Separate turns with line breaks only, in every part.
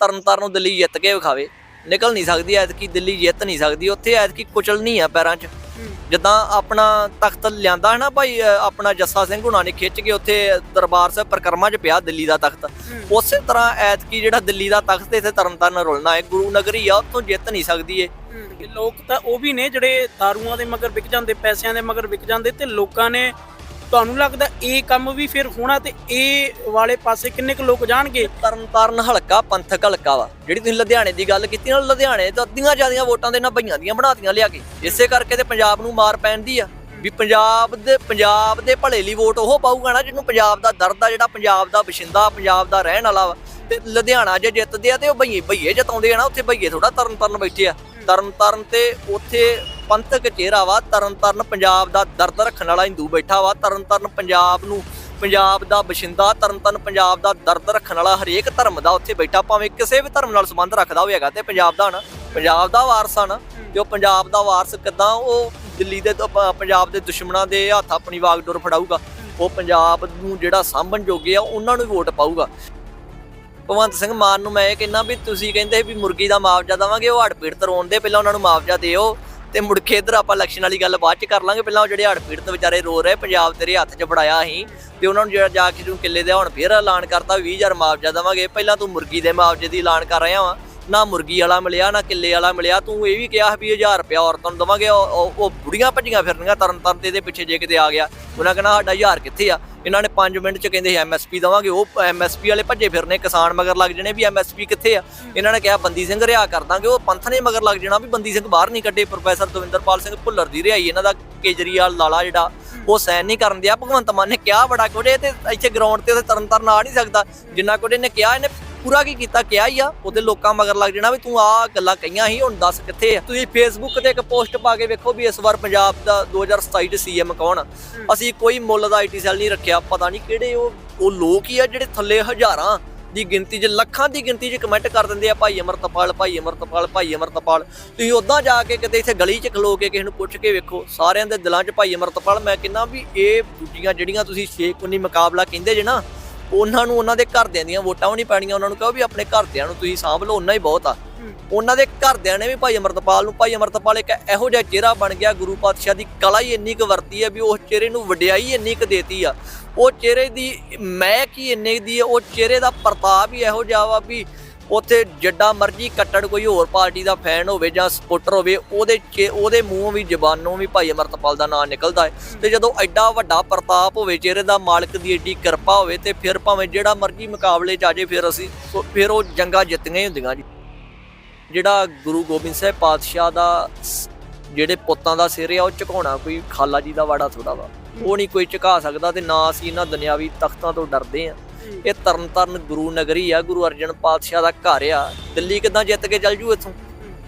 ਤਰਨਤਾਰਨ ਨੂੰ ਦਿੱਲੀ ਜਿੱਤ ਕੇ ਵਿਖਾਵੇ। ਨਿਕਲ ਨਹੀਂ ਸਕਦੀ ਐਤਕੀ ਦਿੱਲੀ ਜਿੱਤ ਨਹੀਂ ਸਕਦੀ। ਉੱਥੇ ਐਤਕੀ ਕੁਚਲਣੀ ਆ ਪੈਰਾਂ 'ਚ। ਜਿੱਦਾਂ ਆਪਣਾ ਤਖਤ ਲਿਆਂਦਾ ਹੈ ਨਾ ਭਾਈ ਆਪਣਾ ਜੱਸਾ ਸਿੰਘ ਹੁਣਾਂ ਨੇ ਖਿੱਚ ਕੇ ਉੱਥੇ ਦਰਬਾਰ ਸਾਹਿਬ ਪਰਕਰਮਾ 'ਚ ਪਿਆ ਦਿੱਲੀ ਦਾ ਤਖਤ। ਉਸੇ ਤਰ੍ਹਾਂ ਐਤਕੀ ਜਿਹੜਾ ਦਿੱਲੀ ਦਾ ਤਖਤ ਇੱਥੇ ਤਰਨਤਾਰਨ ਰੁਲਣਾ ਹੈ ਗੁਰੂ ਨਗਰੀ ਆ ਉੱਥੋਂ ਜਿੱਤ ਨਹੀਂ ਸਕਦੀ ਇਹ।
ਕਿ ਲੋਕ ਤਾਂ ਉਹ ਵੀ ਨੇ ਜਿਹੜੇ ਦਾਰੂਆਂ ਦੇ ਮਗਰ ਵਿਕ ਜਾਂਦੇ ਪੈਸਿਆਂ ਦੇ ਮਗਰ ਵਿਕ ਜਾਂਦੇ ਤੇ ਲੋਕਾਂ ਨੇ ਤੁਹਾਨੂੰ ਲੱਗਦਾ ਇਹ ਕੰਮ ਵੀ ਫਿਰ ਹੋਣਾ ਤੇ ਇਹ ਵਾਲੇ ਪਾਸੇ ਕਿੰਨੇ ਕੁ ਲੋਕ ਜਾਣਗੇ?
ਤਰਨਤਾਰਨ ਹਲਕਾ, ਪੰਥਕ ਹਲਕਾ ਵਾ। ਜਿਹੜੀ ਤੁਸੀਂ ਲੁਧਿਆਣੇ ਦੀ ਗੱਲ ਕੀਤੀ ਨਾ, ਲੁਧਿਆਣੇ ਤਾਂ ਅੱਧੀਆਂ ਜਿਆਦੀਆਂ ਵੋਟਾਂ ਦੇ ਨਾਲ ਭਈਆਂ ਦੀਆਂ ਬਣਾਤੀਆਂ ਲਿਆ ਕੇ। ਇਸੇ ਕਰਕੇ ਤੇ ਪੰਜਾਬ ਨੂੰ ਮਾਰ ਪੈਂਦੀ ਆ, ਵੀ ਪੰਜਾਬ ਦੇ ਪੰਜਾਬ ਦੇ ਭਲੇ ਲਈ ਵੋਟ ਉਹ ਪਾਊਗਾ ਨਾ, ਜਿਹਨੂੰ ਪੰਜਾਬ ਦਾ ਦਰਦ ਆ, ਜਿਹੜਾ ਪੰਜਾਬ ਦਾ ਬਸ਼ਿੰਦਾ, ਪੰਜਾਬ ਦਾ ਰਹਿਣ ਵਾਲਾ ਵਾ। ਤੇ ਲੁਧਿਆਣਾ ਜੇ ਜਿੱਤਦੇ ਆ ਤੇ ਉਹ ਭਈਏ ਭਈਏ ਜਿਤਾਉਂਦੇ ਆ ਨਾ, ਉੱਥੇ ਭਈਏ ਥੋੜਾ ਤਰਨ ਤਰਨਤਾਰਨ ਬੈਠੇ ਆ। ਤਰਨ ਤਰਨਤਾਰਨ ਤੇ ਉੱਥੇ ਪੰਥਕ ਚਿਹਰਾ ਵਾ, ਤਰਨਤਾਰਨ ਪੰਜਾਬ ਦਾ ਦਰਦ ਰੱਖਣ ਵਾਲਾ ਹਿੰਦੂ ਬੈਠਾ ਵਾ। ਤਰਨਤਾਰਨ ਪੰਜਾਬ ਨੂੰ, ਪੰਜਾਬ ਦਾ ਬਸ਼ਿੰਦਾ, ਤਰਨਤਾਰਨ ਪੰਜਾਬ ਦਾ ਦਰਦ ਰੱਖਣ ਵਾਲਾ ਹਰੇਕ ਧਰਮ ਦਾ ਉੱਥੇ ਬੈਠਾ, ਭਾਵੇਂ ਕਿਸੇ ਵੀ ਧਰਮ ਨਾਲ ਸੰਬੰਧ ਰੱਖਦਾ ਹੋਵੇਗਾ ਤੇ ਪੰਜਾਬ ਦਾ ਨਾ, ਪੰਜਾਬ ਦਾ ਵਾਰਸ ਆ ਨਾ, ਤੇ ਉਹ ਪੰਜਾਬ ਦਾ ਵਾਰਸ ਕਿਦਾਂ, ਉਹ ਦਿੱਲੀ ਦੇ ਪੰਜਾਬ ਦੇ ਦੁਸ਼ਮਣਾਂ ਦੇ ਹੱਥ ਆਪਣੀ ਵਾਗਡੋਰ ਫੜਾਊਗਾ। ਉਹ ਪੰਜਾਬ ਨੂੰ ਜਿਹੜਾ ਸਾਂਭਣ ਜੋਗੇ ਆ, ਉਹਨਾਂ ਨੂੰ ਵੋਟ ਪਾਊਗਾ। ਭਗਵੰਤ ਸਿੰਘ ਮਾਨ ਨੂੰ ਮੈਂ ਇਹ ਕਹਿੰਦਾ ਵੀ ਤੁਸੀਂ ਕਹਿੰਦੇ ਵੀ ਮੁਰਗੀ ਦਾ ਮੁਆਵਜ਼ਾ ਦੇਵਾਂਗੇ, ਉਹ ਹੜ੍ਹ ਪੀੜਤ ਰੋਣ ਦੇ ਪਹਿਲਾਂ ਉਹਨਾਂ ਨੂੰ ਮੁਆਵਜ਼ਾ ਦਿਓ। ਤੇ ਮੁੜ ਕੇ ਇਧਰ ਆਪਾਂ ਇਲੈਕਸ਼ਨ ਵਾਲੀ ਗੱਲ ਬਾਅਦ ਚ ਕਰ ਲਾਂਗੇ। ਪਹਿਲਾਂ ਉਹ ਜਿਹੜੇ ਹੜ ਪੀੜਤ ਵਿਚਾਰੇ ਰੋ ਰਹੇ, ਪੰਜਾਬ ਤੇਰੇ ਹੱਥ 'ਚ ਫੜਾਇਆ ਅਸੀਂ ਤੇ ਉਹਨਾਂ ਨੂੰ ਜਿਹੜਾ ਜਾ ਕੇ ਤੂੰ ਕਿੱਲੇ ਦੇ ਹੁਣ ਫੇਰ ਐਲਾਨ ਕਰਤਾ 20000 ਮੁਆਵਜ਼ਾ ਦੇਵਾਂਗੇ। ਪਹਿਲਾਂ ਤੂੰ ਮੁਰਗੀ ਦੇ ਮੁਆਵਜ਼ੇ ਦੀ ਐਲਾਨ ਕਰ ਰਿਹਾ ਵਾ। ਨਾ ਮੁਰਗੀ ਵਾਲਾ ਮਿਲਿਆ, ਨਾ ਕਿੱਲੇ ਵਾਲਾ ਮਿਲਿਆ। ਤੂੰ ਇਹ ਵੀ ਕਿਹਾ ਵੀ 1000 ਰੁਪਇਆ ਔਰਤਾਂ ਨੂੰ ਦੇਵਾਂਗੇ, ਉਹ- ਬੁੜੀਆਂ ਭੱਜੀਆਂ ਫਿਰਨੀਆਂ ਤਰਨ ਤਰਨ ਤੇ ਇਹਦੇ ਪਿੱਛੇ ਜੇ ਕਿਤੇ ਆ ਗਿਆ। ਉਹਨਾਂ ਕਹਿੰਦਾ ਸਾਡਾ 1000 ਕਿੱਥੇ ਆ? ਇਹਨਾਂ ਨੇ 5 ਮਿੰਟ ਚ ਕਹਿੰਦੇ ਐਮਐਸਪੀ ਦਵਾਂਗੇ। ਉਹ ਐਮਐਸਪੀ ਵਾਲੇ ਭੱਜੇ ਫਿਰਨੇ, ਕਿਸਾਨ ਮਗਰ ਲੱਗ ਜਣੇ ਵੀ ਐਮਐਸਪੀ ਕਿੱਥੇ ਆ? ਇਹਨਾਂ ਨੇ ਕਿਹਾ ਬੰਦੀ ਸਿੰਘ ਰਿਆ ਕਰ ਦਾਂਗੇ। ਉਹ ਪੰਥ ਨੇ ਮਗਰ ਲੱਗ ਜਾਣਾ ਵੀ ਬੰਦੀ ਸਿੰਘ ਬਾਹਰ ਨਹੀਂ ਕੱਢੇ। ਪ੍ਰੋਫੈਸਰ ਦਵਿੰਦਰਪਾਲ ਸਿੰਘ ਭੁੱਲਰ ਦੀ ਰਿਹਾਈ, ਇਹਨਾਂ ਦਾ ਕੇਜਰੀਵਾਲ ਲਾਲਾ ਜਿਹੜਾ, ਉਹ ਸੈਨ ਨਹੀਂ ਕਰਨ ਦਿਆ। ਭਗਵੰਤ ਮਾਨ ਨੇ ਕਿਹਾ ਬੜਾ ਕੁਝ, ਇਹ ਤੇ ਇੱਥੇ ਗਰਾਊਂਡ ਤੇ ਤਰਨ ਤਾਰਨ ਆ ਨਹੀਂ ਸਕਦਾ। ਜਿੰਨਾ ਕੁਝ ਇਹਨੇ ਕਿਹਾ, ਇਹਨੇ ਪੂਰਾ ਕੀ ਕੀਤਾ ਕਿਹਾ ਹੀ ਆ ਉਹਦੇ ਲੋਕਾਂ ਮਗਰ ਲੱਗ ਜਾਣਾ ਵੀ ਤੂੰ ਆ ਗੱਲਾਂ ਕਹੀਆਂ ਸੀ ਹੁਣ ਦੱਸ ਕਿੱਥੇ ਆ। ਤੁਸੀਂ ਫੇਸਬੁੱਕ ਤੇ ਇੱਕ ਪੋਸਟ ਪਾ ਕੇ ਵੇਖੋ ਵੀ ਇਸ ਵਾਰ ਪੰਜਾਬ ਦਾ 2027 ਚ ਸੀਐਮ ਕੌਣ ਅਸੀਂ ਕੋਈ ਮੁੱਲ ਦਾ ਆਈਟੀ ਸੈੱਲ ਨਹੀਂ ਰੱਖਿਆ ਪਤਾ ਨਹੀਂ ਕਿਹੜੇ ਉਹ ਉਹ ਲੋਕ ਹੀ ਆ ਜਿਹੜੇ ਥੱਲੇ ਹਜ਼ਾਰਾਂ ਦੀ ਗਿਣਤੀ 'ਚ ਲੱਖਾਂ ਦੀ ਗਿਣਤੀ 'ਚ ਕਮੈਂਟ ਕਰ ਦਿੰਦੇ ਆ ਭਾਈ ਅਮਰਤਪਾਲ ਭਾਈ ਅਮਰਤਪਾਲ ਭਾਈ ਅਮਰਤਪਾਲ। ਤੁਸੀਂ ਉਦਾਂ ਜਾ ਕੇ ਕਿਤੇ ਇੱਥੇ ਗਲੀ 'ਚ ਖਲੋ ਕੇ ਕਿਸੇ ਨੂੰ ਪੁੱਛ ਕੇ ਵੇਖੋ ਸਾਰਿਆਂ ਦੇ ਦਿਲਾਂ 'ਚ ਭਾਈ ਅਮਰਤਪਾਲ ਮੈਂ ਕਹਿੰਦਾ ਵੀ ਇਹ ਦੂਜੀਆਂ ਜਿਹੜੀਆਂ ਤੁਸੀਂ 619 ਮੁਕਾਬਲਾ ਕਹਿੰਦੇ ਜੇ ਨਾ ਉਹਨਾਂ ਨੂੰ ਉਹਨਾਂ ਦੇ ਘਰਦਿਆਂ ਦੀਆਂ ਵੋਟਾਂ ਵੀ ਨਹੀਂ ਪੈਣੀਆਂ ਉਹਨਾਂ ਨੂੰ ਕਹੋ ਵੀ ਆਪਣੇ ਘਰਦਿਆਂ ਨੂੰ ਤੁਸੀਂ ਸਾਂਭ ਲਓ ਉਹਨਾਂ ਹੀ ਬਹੁਤ ਆ। ਉਹਨਾਂ ਦੇ ਘਰਦਿਆਂ ਨੇ ਵੀ ਭਾਈ ਅਮਰਤਪਾਲ ਨੂੰ ਭਾਈ ਅਮਰਤਪਾਲ ਇੱਕ ਇਹੋ ਜਿਹਾ ਚਿਹਰਾ ਬਣ ਗਿਆ ਗੁਰੂ ਪਾਤਸ਼ਾਹ ਦੀ ਕਲਾ ਹੀ ਇੰਨੀ ਕੁ ਵਰਤੀ ਹੈ ਵੀ ਉਸ ਚਿਹਰੇ ਨੂੰ ਵਡਿਆਈ ਇੰਨੀ ਕੁ ਦੇਤੀ ਆ। ਉਹ ਚਿਹਰੇ ਦੀ ਮਹਿਕ ਹੀ ਇੰਨੀ ਦੀ ਹੈ ਉਹ ਚਿਹਰੇ ਦਾ ਪ੍ਰਤਾਪ ਹੀ ਇਹੋ ਜਿਹਾ ਵਾ ਵੀ ਉੱਥੇ ਜੱਡਾ ਮਰਜ਼ੀ ਕੱਟੜ ਕੋਈ ਹੋਰ ਪਾਰਟੀ ਦਾ ਫੈਨ ਹੋਵੇ ਜਾਂ ਸਪੋਰਟਰ ਹੋਵੇ ਉਹਦੇ ਉਹਦੇ ਮੂੰਹੋਂ ਵੀ ਜ਼ਬਾਨੋਂ ਵੀ ਭਾਈ ਅਮਰਤਪਾਲ ਦਾ ਨਾਮ ਨਿਕਲਦਾ ਹੈ। ਤੇ ਜਦੋਂ ਐਡਾ ਵੱਡਾ ਪ੍ਰਤਾਪ ਹੋਵੇ ਚਿਹਰੇ ਦਾ ਮਾਲਕ ਦੀ ਏਡੀ ਕਿਰਪਾ ਹੋਵੇ ਤੇ ਫਿਰ ਭਾਵੇਂ ਜਿਹੜਾ ਮਰਜ਼ੀ ਮੁਕਾਬਲੇ ਚ ਆਜੇ ਫਿਰ ਅਸੀਂ ਫਿਰ ਉਹ ਜੰਗਾਂ ਜਿੱਤੀਆਂ ਹੀ ਹੁੰਦੀਆਂ ਜੀ। ਜਿਹੜਾ ਗੁਰੂ ਗੋਬਿੰਦ ਸਾਹਿਬ ਪਾਤਸ਼ਾਹ ਦਾ ਜਿਹੜੇ ਪੁੱਤਾਂ ਦਾ ਸਿਰ ਆ ਉਹ ਝੁਕਾਉਣਾ ਕੋਈ ਖਾਲਾ ਜੀ ਦਾ ਵਾੜਾ ਥੋੜਾ ਵਾ। ਉਹ ਨਹੀਂ ਕੋਈ ਝੁਕਾ ਸਕਦਾ ਤੇ ਨਾ ਅਸੀਂ ਇਹਨਾਂ ਦੁਨਿਆਵੀ ਤਖਤਾਂ ਤੋਂ ਡਰਦੇ ਆ ਇਹ ਤਰਨ ਤਾਰਨ ਗੁਰੂ ਨਗਰੀ ਆ, ਗੁਰੂ ਅਰਜਨ ਪਾਤਸ਼ਾਹ ਦਾ ਘਰ ਆ। ਦਿੱਲੀ ਕਿਦਾਂ ਜਿੱਤ ਕੇ ਚੱਲ ਜੂ ਇੱਥੋਂ?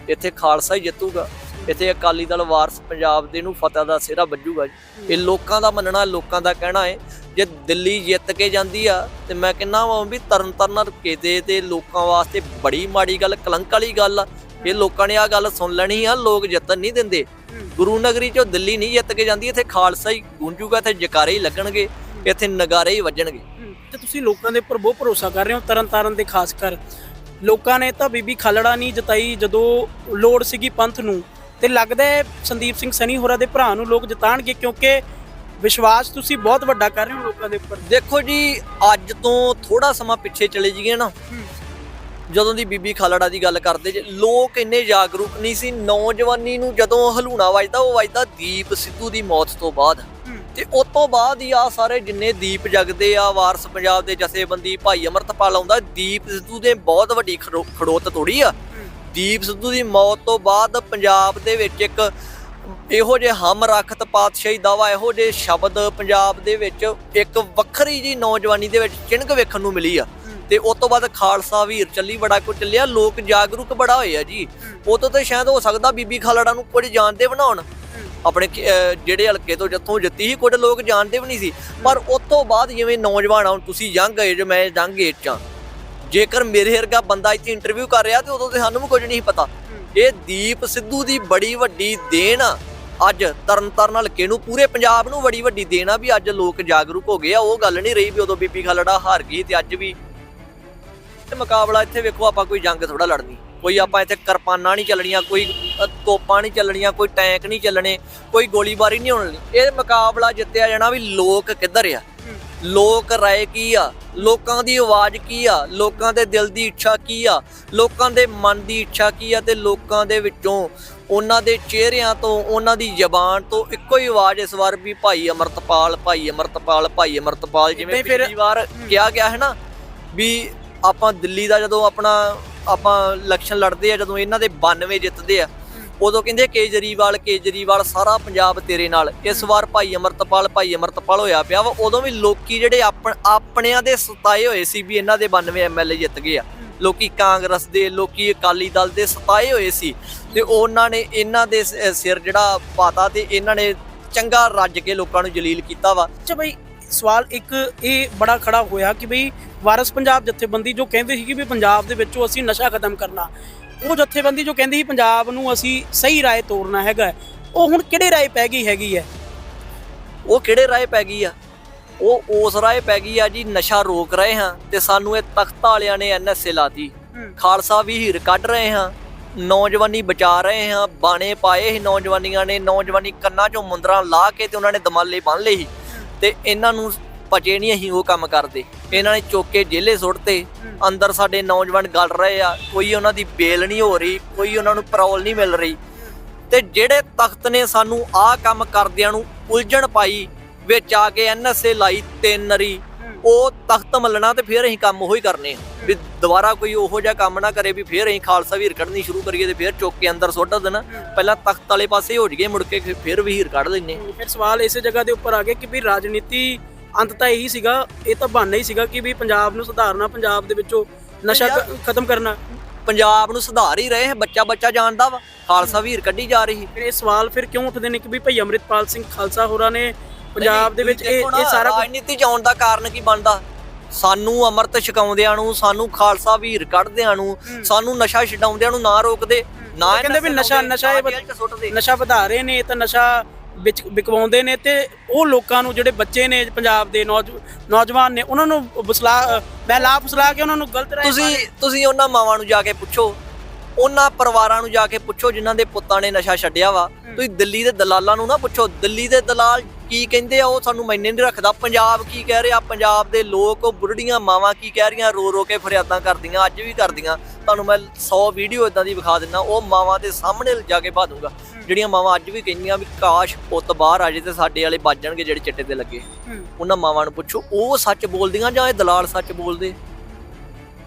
ਇੱਥੇ ਖਾਲਸਾ ਹੀ ਜਿੱਤੂਗਾ। ਇੱਥੇ ਅਕਾਲੀ ਦਲ ਵਾਰਸ ਪੰਜਾਬ ਦੇ ਨੂੰ ਫਤਿਹ ਦਾ ਸਿਹਰਾ ਵੱਜੂਗਾ ਜੀ। ਇਹ ਲੋਕਾਂ ਦਾ ਮੰਨਣਾ, ਲੋਕਾਂ ਦਾ ਕਹਿਣਾ ਹੈ ਜੇ ਦਿੱਲੀ ਜਿੱਤ ਕੇ ਜਾਂਦੀ ਆ, ਤੇ ਮੈਂ ਕਹਿੰਦਾ ਵਾਂ ਵੀ ਤਰਨ ਤਾਰਨ ਕਿਤੇ ਤੇ ਲੋਕਾਂ ਵਾਸਤੇ ਬੜੀ ਮਾੜੀ ਗੱਲ, ਕਲੰਕ ਵਾਲੀ ਗੱਲ ਆ। ਇਹ ਲੋਕਾਂ ਨੇ ਆ ਗੱਲ ਸੁਣ ਲੈਣੀ ਆ, ਲੋਕ ਜਿੱਤਣ ਨਹੀਂ ਦਿੰਦੇ। ਗੁਰੂ ਨਗਰੀ ਚੋਂ ਦਿੱਲੀ ਨਹੀਂ ਜਿੱਤ ਕੇ ਜਾਂਦੀ, ਇੱਥੇ ਖਾਲਸਾ ਹੀ ਗੂੰਜੂਗਾ, ਇੱਥੇ ਜਕਾਰੇ ਹੀ ਲੱਗਣਗੇ, ਇੱਥੇ ਨਗਾਰੇ ਹੀ ਵੱਜਣਗੇ।
ਤੇ ਤੁਸੀਂ ਲੋਕਾਂ ਦੇ ਉੱਪਰ ਬਹੁਤ ਭਰੋਸਾ ਕਰ ਰਹੇ ਹੋ ਤਰਨ ਤਾਰਨ ਦੇ ਖਾਸ ਕਰ। ਲੋਕਾਂ ਨੇ ਤਾਂ ਬੀਬੀ ਖਾਲੜਾ ਨਹੀਂ ਜਤਾਈ ਜਦੋਂ ਲੋੜ ਸੀਗੀ ਪੰਥ ਨੂੰ। ਤੇ ਲੱਗਦਾ ਹੈ ਸੰਦੀਪ ਸਿੰਘ ਸਨੀ ਹੋਰਾਂ ਦੇ ਭਰਾ ਨੂੰ ਲੋਕ ਜਿਤਾਣਗੇ ਕਿਉਂਕਿ ਵਿਸ਼ਵਾਸ ਤੁਸੀਂ ਬਹੁਤ ਵੱਡਾ ਕਰ ਰਹੇ ਹੋ ਲੋਕਾਂ ਦੇ ਉੱਪਰ।
ਦੇਖੋ ਜੀ ਅੱਜ ਤੋਂ ਥੋੜਾ ਸਮਾਂ ਪਿੱਛੇ ਚਲੇ ਜਾਈਏ ਨਾ। ਜਦੋਂ ਦੀ ਬੀਬੀ ਖਾਲੜਾ ਦੀ ਗੱਲ ਕਰਦੇ ਜੇ ਲੋਕ ਇੰਨੇ ਜਾਗਰੂਕ ਨਹੀਂ ਸੀ। ਨੌਜਵਾਨੀ ਨੂੰ ਜਦੋਂ ਹਲੂਣਾ ਵੱਜਦਾ ਉਹ ਵੱਜਦਾ ਦੀਪ ਸਿੱਧੂ ਦੀ ਮੌਤ ਤੋਂ ਬਾਅਦ। ਤੇ ਉਸ ਤੋਂ ਬਾਅਦ ਹੀ ਆ ਸਾਰੇ ਜਿੰਨੇ ਦੀਪ ਜਗਦੇ ਆ ਵਾਰਸ ਪੰਜਾਬ ਦੇ ਜਥੇਬੰਦੀ ਭਾਈ ਅਮਰਤਪਾਲ ਆਉਂਦਾ ਦੀਪ ਸਿੱਧੂ ਦੇ ਬਹੁਤ ਵੱਡੀ ਖੜੋ- ਖੜੋਤ ਤੋੜੀ ਆ। ਦੀਪ ਸਿੱਧੂ ਦੀ ਮੌਤ ਤੋਂ ਬਾਅਦ ਪੰਜਾਬ ਦੇ ਵਿੱਚ ਇੱਕ ਇਹੋ ਜਿਹੇ ਹਮ ਰਖਤ ਪਾਤਸ਼ਾਹੀ ਦਾਵਾ ਇਹੋ ਜਿਹੇ ਸ਼ਬਦ ਪੰਜਾਬ ਦੇ ਵਿੱਚ ਇੱਕ ਵੱਖਰੀ ਜੀ ਨੌਜਵਾਨੀ ਦੇ ਵਿੱਚ ਚਿਣਕ ਵੇਖਣ ਨੂੰ ਮਿਲੀ ਆ। ਤੇ ਉਸ ਤੋਂ ਬਾਅਦ ਖਾਲਸਾ ਵੀਰ ਚੱਲੀ ਬੜਾ ਕੁ ਚੱਲਿਆ ਲੋਕ ਜਾਗਰੂਕ ਬੜਾ ਹੋਏ ਆ ਜੀ। ਉਦੋਂ ਤੇ ਸ਼ਾਇਦ ਹੋ ਸਕਦਾ ਬੀਬੀ ਖਾਲੜਾ ਨੂੰ ਕੁਝ ਜਾਣਦੇ ਬਣਾਉਣ। ਆਪਣੇ ਜਿਹੜੇ ਹਲਕੇ ਤੋਂ ਜਿੱਥੋਂ ਜਿੱਤੀ ਸੀ ਕੁਝ ਲੋਕ ਜਾਣਦੇ ਵੀ ਨਹੀਂ ਸੀ। ਪਰ ਉਸ ਤੋਂ ਬਾਅਦ ਜਿਵੇਂ ਨੌਜਵਾਨ ਆ ਹੁਣ ਤੁਸੀਂ ਯੰਗ ਏਜ ਮੈਂ ਯੰਗ ਏਜ ਚ। ਜੇਕਰ ਮੇਰੇ ਵਰਗਾ ਬੰਦਾ ਇੱਥੇ ਇੰਟਰਵਿਊ ਕਰ ਰਿਹਾ ਤੇ ਉਦੋਂ ਤੇ ਸਾਨੂੰ ਵੀ ਕੁਝ ਨਹੀਂ ਪਤਾ। ਇਹ ਦੀਪ ਸਿੱਧੂ ਦੀ ਬੜੀ ਵੱਡੀ ਦੇਣ ਆ। ਅੱਜ ਤਰਨ ਤਾਰਨ ਹਲਕੇ ਨੂੰ ਪੂਰੇ ਪੰਜਾਬ ਨੂੰ ਬੜੀ ਵੱਡੀ ਦੇਣ ਆ ਵੀ ਅੱਜ ਲੋਕ ਜਾਗਰੂਕ ਹੋ ਗਏ ਆ। ਉਹ ਗੱਲ ਨਹੀਂ ਰਹੀ ਵੀ ਉਦੋਂ ਬੀਬੀ ਖਾਲੜਾ ਹਾਰ ਗਈ ਤੇ ਅੱਜ ਵੀ। ਤੇ ਮੁਕਾਬਲਾ ਇੱਥੇ ਵੇਖੋ ਆਪਾਂ ਕੋਈ ਜੰਗ ਥੋੜਾ ਲੜਨੀ। ਕੋਈ ਆਪਾਂ ਇੱਥੇ ਕਿਰਪਾਨਾਂ ਨਹੀਂ ਚੱਲਣੀਆਂ ਕੋਈ ਤੋਪਾਂ ਨਹੀਂ ਚੱਲਣੀਆਂ ਕੋਈ ਟੈਂਕ ਨਹੀਂ ਚੱਲਣੇ ਕੋਈ ਗੋਲੀਬਾਰੀ ਨਹੀਂ ਹੋਣੀ ਇਹ ਮੁਕਾਬਲਾ ਜਿੱਤਿਆ ਜਾਣਾ ਵੀ ਲੋਕ ਕਿੱਧਰ ਆ? ਲੋਕ ਰਾਏ ਕੀ ਆ? ਲੋਕਾਂ ਦੀ ਆਵਾਜ਼ ਕੀ ਆ? ਲੋਕਾਂ ਦੇ ਦਿਲ ਦੀ ਇੱਛਾ ਕੀ ਆ? ਲੋਕਾਂ ਦੇ ਮਨ ਦੀ ਇੱਛਾ ਕੀ ਆ? ਤੇ ਲੋਕਾਂ ਦੇ ਵਿੱਚੋਂ ਉਹਨਾਂ ਦੇ ਚਿਹਰਿਆਂ ਤੋਂ ਉਹਨਾਂ ਦੀ ਜ਼ਬਾਨ ਤੋਂ ਇੱਕੋ ਹੀ ਆਵਾਜ਼ ਇਸ ਵਾਰ ਵੀ ਭਾਈ ਅਮਰਤਪਾਲ ਭਾਈ ਅਮਰਤਪਾਲ ਭਾਈ ਅਮਰਤਪਾਲ ਜਿਵੇਂ ਪਿਛਲੀ ਵਾਰ ਕਿਹਾ ਗਿਆ ਹੈ ਨਾ ਵੀ ਆਪਾਂ ਦਿੱਲੀ ਦਾ ਜਦੋਂ ਆਪਣਾ ਆਪਾਂ ਇਲੈਕਸ਼ਨ ਲੜਦੇ ਆ ਜਦੋਂ ਇਹਨਾਂ ਦੇ 92 ਜਿੱਤਦੇ ਆ ਉਦੋਂ ਕਹਿੰਦੇ ਕੇਜਰੀਵਾਲ ਕੇਜਰੀਵਾਲ ਸਾਰਾ ਪੰਜਾਬ ਤੇਰੇ ਨਾਲ। ਇਸ ਵਾਰ ਭਾਈ ਅਮਰਤਪਾਲ ਭਾਈ ਅਮਰਤਪਾਲ ਹੋਇਆ ਪਿਆ ਵਾ ਉਦੋਂ ਵੀ ਲੋਕੀ ਜਿਹੜੇ ਆਪਣ ਆਪਣਿਆਂ ਦੇ ਸਤਾਏ ਹੋਏ ਸੀ ਵੀ ਇਹਨਾਂ ਦੇ 92 ਐਮਐਲਏ ਜਿੱਤ ਗਏ ਆ। ਲੋਕੀ ਕਾਂਗਰਸ ਦੇ ਲੋਕੀ ਅਕਾਲੀ ਦਲ ਦੇ ਸਤਾਏ ਹੋਏ ਸੀ ਤੇ ਉਹਨਾਂ ਨੇ ਇਹਨਾਂ ਦੇ ਸਿਰ ਜਿਹੜਾ ਪਾਤਾ ਤੇ ਇਹਨਾਂ ਨੇ ਚੰਗਾ ਰੱਜ ਕੇ ਲੋਕਾਂ ਨੂੰ ਜਲੀਲ ਕੀਤਾ ਵਾ।
ਅੱਛਾ ਬਈ ਸਵਾਲ ਇੱਕ ਇਹ ਬੜਾ ਖੜਾ ਹੋਇਆ ਕਿ ਬਈ ਵਾਰਸ ਪੰਜਾਬ ਜਥੇਬੰਦੀ ਜੋ ਕਹਿੰਦੇ ਸੀ ਕਿ ਵੀ ਪੰਜਾਬ ਦੇ ਵਿੱਚੋਂ ਅਸੀਂ ਨਸ਼ਾ ਖਤਮ ਕਰਨਾ। ਉਹ ਜਥੇਬੰਦੀ ਜੋ ਕਹਿੰਦੀ ਸੀ ਪੰਜਾਬ ਨੂੰ ਅਸੀਂ ਸਹੀ ਰਾਏ ਤੋਰਨਾ ਹੈਗਾ। ਉਹ ਹੁਣ ਕਿਹੜੇ ਰਾਏ ਪੈ ਗਈ ਹੈਗੀ ਹੈ?
ਉਹ ਕਿਹੜੇ ਰਾਏ ਪੈ ਗਈ ਆ? ਉਹ ਉਸ ਰਾਏ ਪੈ ਗਈ ਆ ਜੀ ਨਸ਼ਾ ਰੋਕ ਰਹੇ ਹਾਂ ਤੇ ਸਾਨੂੰ ਇਹ ਤਖਤ ਵਾਲਿਆਂ ਨੇ ਐਨਐਸਏ ਲਾਤੀ। ਖਾਲਸਾ ਵੀ ਹੀਰ ਕੱਢ ਰਹੇ ਹਾਂ ਨੌਜਵਾਨੀ ਬਚਾ ਰਹੇ ਹਾਂ ਬਾਣੇ ਪਾਏ ਸੀ ਨੌਜਵਾਨੀਆਂ ਨੇ ਨੌਜਵਾਨੀ ਕੰਨਾਂ 'ਚੋਂ ਮੁੰਦਰਾਂ ਲਾ ਕੇ ਤੇ ਉਹਨਾਂ ਨੇ ਦਮਾਲੇ ਬੰਨ ਲਏ ਸੀ। ਤੇ ਇਹਨਾਂ ਨੂੰ ਪਚੇ ਨਹੀਂ ਅਸੀਂ ਉਹ ਕੰਮ ਕਰਦੇ। ਇਹਨਾਂ ਨੇ ਚੁੱਕ ਕੇ ਜੇਲੇ ਸੁੱਟਤੇ। ਅੰਦਰ ਸਾਡੇ ਨੌਜਵਾਨ ਗਲ ਰਹੇ ਆ। ਕੋਈ ਉਹਨਾਂ ਦੀ ਬੇਲ ਨਹੀਂ ਹੋ ਰਹੀ ਕੋਈ ਉਹਨਾਂ ਨੂੰ ਪਰੌਲ ਨਹੀਂ ਮਿਲ ਰਹੀ। ਤੇ ਜਿਹੜੇ ਤਖਤ ਨੇ ਸਾਨੂੰ ਆਹ ਕੰਮ ਕਰਦਿਆਂ ਨੂੰ ਉਲਝਣ ਪਾਈ ਵਿੱਚ ਆ ਕੇ ਐਨਐਸਏ ਲਾਈ ਤਿੰਨ ਰੀ ਉਹ ਤਖਤ ਮੱਲਣਾ ਤੇ ਫਿਰ ਅਸੀਂ ਕੰਮ ਉਹੀ ਕਰਨੇ। ਵੀ ਦੁਬਾਰਾ ਕੋਈ ਉਹੋ ਜਿਹਾ ਕੰਮ ਨਾ ਕਰੇ ਵੀ ਫਿਰ ਅਸੀਂ ਖਾਲਸਾ ਵੀਰ ਕੱਢਣੀ ਸ਼ੁਰੂ ਕਰੀਏ ਤੇ ਫਿਰ ਚੁੱਕ ਕੇ ਅੰਦਰ ਸੁੱਟ ਦੇਣਾ। ਪਹਿਲਾਂ ਤਖਤ ਵਾਲੇ ਪਾਸੇ ਹੋ ਜਗੇ ਮੁੜ ਕੇ ਫਿਰ- ਫਿਰ ਵੀਰ ਕੱਢ ਲੈਨੇ
ਫਿਰ ਸਵਾਲ ਇਸੇ ਜਗ੍ਹਾ ਦੇ ਉੱਪਰ ਆ ਗਿਆ ਕਿ ਵੀ ਰਾਜਨੀਤੀ ਅੰਤ ਤਾਂ ਇਹੀ ਸੀਗਾ ਇਹ ਤਾਂ ਬਹਾਨਾ ਹੀ ਸੀਗਾ ਕਿ ਵੀ ਪੰਜਾਬ ਨੂੰ ਸੁਧਾਰਨਾ ਪੰਜਾਬ ਦੇ ਵਿੱਚੋਂ ਨਸ਼ਾ ਖ- ਖਤਮ ਕਰਨਾ।
ਪੰਜਾਬ ਨੂੰ ਸੁਧਾਰ ਹੀ ਰਹੇ ਬੱਚਾ ਬੱਚਾ ਜਾਣਦਾ ਵਾ ਖਾਲਸਾ ਵੀਰ ਕੱਢੀ ਜਾ ਰਹੀ।
ਫਿਰ ਇਹ ਸਵਾਲ ਫਿਰ ਕਿਉਂ ਉੱਠਦੇ ਨੇ ਕਿ ਵੀ ਭਾਈ ਅੰਮ੍ਰਿਤਪਾਲ ਸਿੰਘ ਖਾਲਸਾ ਹੋਰਾਂ ਨੇ ਪੰਜਾਬ ਦੇ ਵਿੱਚ ਇਹ ਇਹ ਸਾਰਾ ਕੁਝ
ਰਾਜਨੀਤੀ ਚ ਆਉਣ ਦਾ ਕਾਰਨ ਕੀ ਬਣਦਾ? ਸਾਨੂੰ ਅੰਮ੍ਰਿਤ ਛਕਾਉਂਦਿਆਂ ਨੂੰ ਸਾਨੂੰ ਖਾਲਸਾ ਵੀਰ ਕੱਢਦਿਆਂ ਨੂੰ ਸਾਨੂੰ ਨਸ਼ਾ ਛਡਾਉਂਦਿਆਂ ਨੂੰ ਨਾ ਰੋਕਦੇ ਨਾ
ਉਹ ਕਹਿੰਦੇ ਵੀ ਨਸ਼ਾ- ਨਸ਼ਾ ਇਹ
ਸੁੱਟਦੇ।
ਨਸ਼ਾ ਵਧਾ ਰਹੇ ਨੇ ਤਾਂ ਨਸ਼ਾ ਵਿੱਚ ਵਿਕਵਾਉਂਦੇ ਨੇ ਤੇ ਉਹ ਲੋਕਾਂ ਨੂੰ ਜਿਹੜੇ ਬੱਚੇ ਨੇ ਪੰਜਾਬ ਦੇ ਨੌਜ- ਨੌਜਵਾਨ ਨੇ ਉਹਨਾਂ ਨੂੰ ਬਸਲਾ ਬਹਿਲਾ ਫਸਲਾ ਕੇ ਉਹਨਾਂ ਨੂੰ ਗਲਤ ਰਾਹ
ਤੁਸੀਂ ਤੁਸੀਂ ਉਹਨਾਂ ਮਾਵਾਂ ਨੂੰ ਜਾ ਕੇ ਪੁੱਛੋ। ਉਹਨਾਂ ਪਰਿਵਾਰਾਂ ਨੂੰ ਜਾ ਕੇ ਪੁੱਛੋ ਜਿਨ੍ਹਾਂ ਦੇ ਪੁੱਤਾਂ ਨੇ ਨਸ਼ਾ ਛੱਡਿਆ ਵਾ। ਤੁਸੀਂ ਦਿੱਲੀ ਦੇ ਦਲਾਲਾਂ ਨੂੰ ਨਾ ਪੁੱਛੋ। ਦਿੱਲੀ ਦੇ ਦਲਾਲ ਕੀ ਕਹਿੰਦੇ ਆ ਉਹ ਸਾਨੂੰ ਮੈਨੇ ਨਹੀਂ ਰੱਖਦਾ। ਪੰਜਾਬ ਕੀ ਕਹਿ ਰਿਹਾ? ਪੰਜਾਬ ਦੇ ਲੋਕ ਉਹ ਬੁੱਢੜੀਆਂ ਮਾਵਾਂ ਕੀ ਕਹਿ ਰਹੀਆਂ? ਰੋ ਰੋ ਕੇ ਫਰਿਆਦਾਂ ਕਰਦੀਆਂ ਅੱਜ ਵੀ ਕਰਦੀਆਂ। ਤੁਹਾਨੂੰ ਮੈਂ 100 ਵੀਡੀਓ ਇਦਾਂ ਦੀ ਵਿਖਾ ਦਿੰਦਾ। ਉਹ ਮਾਵਾਂ ਦੇ ਸਾਹਮਣੇ ਜਾ ਕੇ ਪਾ ਦੂੰਗਾ। ਜਿਹੜੀਆਂ ਮਾਵਾਂ ਅੱਜ ਵੀ ਕਹਿੰਦੀਆਂ ਵੀ ਕਾਸ਼ ਪੁੱਤ ਬਾਹਰ ਆ ਜੇ ਤੇ ਸਾਡੇ ਵਾਲੇ ਵੱਜ ਜਾਣਗੇ ਜਿਹੜੇ ਚਿੱਟੇ ਤੇ ਲੱਗੇ। ਉਹਨਾਂ ਮਾਵਾਂ ਨੂੰ ਪੁੱਛੋ ਉਹ ਸੱਚ ਬੋਲਦੀਆਂ ਜਾਂ ਇਹ ਦਲਾਲ ਸੱਚ ਬੋਲਦੇ?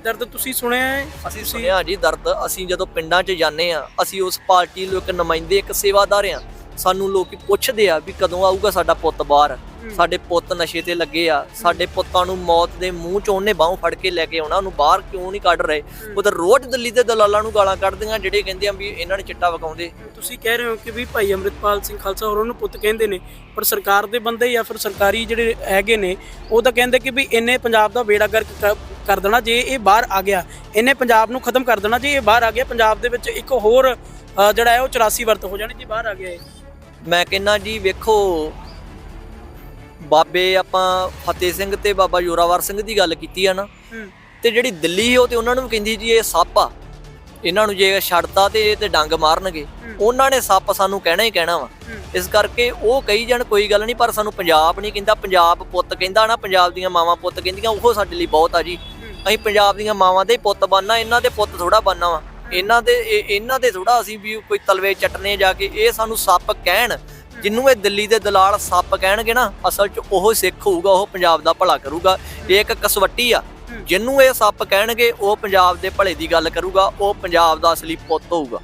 ਦਰਦ ਤੁਸੀਂ ਸੁਣਿਆ ਹੈ?
ਅਸੀਂ ਸੁਣਿਆ ਜੀ ਦਰਦ। ਅਸੀਂ ਜਦੋਂ ਪਿੰਡਾਂ 'ਚ ਜਾਂਦੇ ਆ ਅਸੀਂ ਉਸ ਪਾਰਟੀ ਨੂੰ ਇੱਕ ਨੁਮਾਇੰਦੇ ਇੱਕ ਸੇਵਾਦਾਰ ਆ ਸਾਨੂੰ ਲੋਕੀ ਪੁੱਛਦੇ ਆ ਵੀ ਕਦੋਂ ਆਊਗਾ ਸਾਡਾ ਪੁੱਤ ਬਾਹਰ। ਸਾਡੇ ਪੁੱਤ ਨਸ਼ੇ ਤੇ ਲੱਗੇ ਆ ਸਾਡੇ ਪੁੱਤਾਂ ਨੂੰ ਮੌਤ ਦੇ ਮੂੰਹ 'ਚ ਉਹਨੇ ਬਾਹੋਂ ਫੜ ਕੇ ਲੈ ਕੇ ਆਉਣਾ ਉਹਨੂੰ ਬਾਹਰ ਕਿਉਂ ਨਹੀਂ ਕੱਢ ਰਹੇ? ਉਹ ਤਾਂ ਰੋਜ਼ ਦਿੱਲੀ ਦੇ ਦਲਾਲਾਂ ਨੂੰ ਗਾਲਾਂ ਕੱਢਦੀਆਂ ਜਿਹੜੇ ਕਹਿੰਦੇ ਆ ਵੀ ਇਹਨਾਂ ਨੇ ਚਿੱਟਾ ਵਕਾਉਂਦੇ
ਤੁਸੀਂ ਕਹਿ ਰਹੇ ਹੋ ਕਿ ਵੀ ਭਾਈ ਅੰਮ੍ਰਿਤਪਾਲ ਸਿੰਘ ਖਾਲਸਾ ਹੋਰਾਂ ਨੂੰ ਪੁੱਤ ਕਹਿੰਦੇ ਨੇ ਪਰ ਸਰਕਾਰ ਦੇ ਬੰਦੇ ਜਾਂ ਫਿਰ ਸਰਕਾਰੀ ਜਿਹੜੇ ਹੈਗੇ ਨੇ ਉਹ ਤਾਂ ਕਹਿੰਦੇ ਕਿ ਵੀ ਇਹਨੇ ਪੰਜਾਬ ਦਾ ਬੇੜਾ ਗਰਕ ਕਰ ਦੇਣਾ ਜੇ ਇਹ ਬਾਹਰ ਆ ਗਿਆ। ਇਹਨੇ ਪੰਜਾਬ ਨੂੰ ਖਤਮ ਕਰ ਦੇਣਾ ਜੇ ਇਹ ਬਾਹਰ ਆ ਗਿਆ ਪੰਜਾਬ ਦੇ ਵਿੱਚ ਇੱਕ ਹੋਰ ਜਿਹੜਾ ਹੈ ਉਹ 84 ਵਰਤ ਹੋ ਜਾਣੀ ਜੇ ਬਾਹਰ ਆ ਗਿਆ ਇਹ।
ਮੈਂ ਕਹਿੰਨਾ ਜੀ ਵੇਖੋ ਬਾਬੇ ਆਪਾਂ ਫਤਿਹ ਸਿੰਘ ਤੇ ਬਾਬਾ ਜੋਰਾਵਰ ਸਿੰਘ ਦੀ ਗੱਲ ਕੀਤੀ ਆ ਨਾ ਤੇ ਜਿਹੜੀ ਦਿੱਲੀ ਉਹ ਤੇ ਉਹਨਾਂ ਨੂੰ ਕਹਿੰਦੀ ਜੀ ਇਹ ਸੱਪ ਆ। ਇਹਨਾਂ ਨੂੰ ਜੇ ਛੱਡਤਾ ਤੇ ਇਹ ਤੇ ਡੰਗ ਮਾਰਨਗੇ। ਉਹਨਾਂ ਨੇ ਸੱਪ ਸਾਨੂੰ ਕਹਿਣਾ ਹੀ ਕਹਿਣਾ ਵਾ। ਇਸ ਕਰਕੇ ਉਹ ਕਹੀ ਜਾਣ ਕੋਈ ਗੱਲ ਨਹੀਂ ਪਰ ਸਾਨੂੰ ਪੰਜਾਬ ਨਹੀਂ ਕਹਿੰਦਾ ਪੰਜਾਬ ਪੁੱਤ ਕਹਿੰਦਾ ਨਾ ਪੰਜਾਬ ਦੀਆਂ ਮਾਵਾਂ ਪੁੱਤ ਕਹਿੰਦੀਆਂ ਉਹ ਸਾਡੇ ਲਈ ਬਹੁਤ ਆ ਜੀ। ਅਸੀਂ ਪੰਜਾਬ ਦੀਆਂ ਮਾਵਾਂ ਦੇ ਪੁੱਤ ਬਣਨਾ ਇਹਨਾਂ ਦੇ ਪੁੱਤ ਥੋੜਾ ਬਣਨਾ ਵਾ। ਇਹਨਾਂ ਦੇ ਇਹ- ਇਹਨਾਂ ਦੇ ਥੋੜਾ ਅਸੀਂ ਵੀ ਕੋਈ ਤਲਵੇ ਚੱਟਨੇ ਜਾ ਕੇ ਇਹ ਸਾਨੂੰ ਸੱਪ ਕਹਿਣ ਜਿੰਨੂੰ ਇਹ ਦਿੱਲੀ ਦੇ ਦਲਾਲ ਸੱਪ ਕਹਿਣਗੇ ਨਾ, ਅਸਲ 'ਚ ਉਹ ਸਿੱਖ ਹੋਊਗਾ, ਉਹ ਪੰਜਾਬ ਦਾ ਭਲਾ ਕਰੂਗਾ। ਇਹ ਇੱਕ ਕਸਵੱਟੀ ਆ। ਜਿਹਨੂੰ ਇਹ ਸੱਪ ਕਹਿਣਗੇ, ਉਹ ਪੰਜਾਬ ਦੇ ਭਲੇ ਦੀ ਗੱਲ ਕਰੂਗਾ, ਉਹ ਪੰਜਾਬ ਦਾ ਅਸਲੀ ਪੁੱਤ ਹੋਊਗਾ।